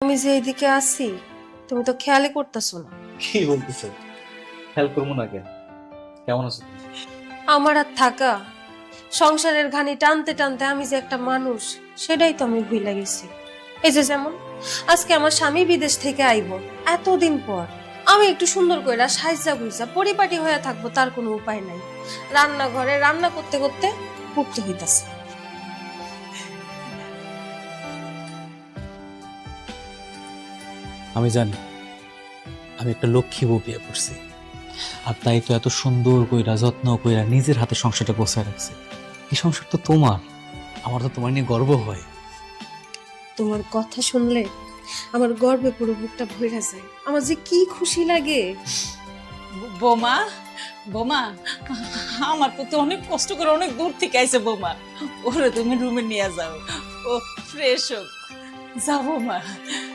আমি যে এইদিকে আছি তুমি তো খেয়ালই করতেছো না। কি বলতেছেন? হেল্প করব না কেন? কেমন আছো আমার আর থাকা সংসারের ঘানি টানতে টানতে আমি যে একটা মানুষ সেটাই তো আমি ভুলে গেছি। এই যে যেমন আজকে আমার স্বামী বিদেশ থেকে আইব এতদিন পর। আমি একটু সুন্দর করে সাইজা গুইজা পরিপাটি হয়ে থাকব তার কোনো উপায় নাই। রান্নাঘরে রান্না করতে করতে উঠতে হইতাছে। আমি জানি আমি একটা লক্ষ্মী বউ বিয়ে করছি। আর তাই তো এত সুন্দর কইরা যত্ন কইরা নিজের হাতে সংসারটা গোছায় রাখছে। এই সংসার তো তোমার আমার তো তোমার নিয়ে গর্ব হয়। তোমার কথা শুনলে আমার গর্বে পুরো বুকটা ভরে যায়। আমার যে কি খুশি লাগে। বোমা বোমা আমার প্রতি অনেক কষ্ট করে অনেক দূর থেকে আইছে বোমা। ওরে তুমি রুমে নিয়ে যাও। ও ফ্রেশ হোক। যাও বোমা।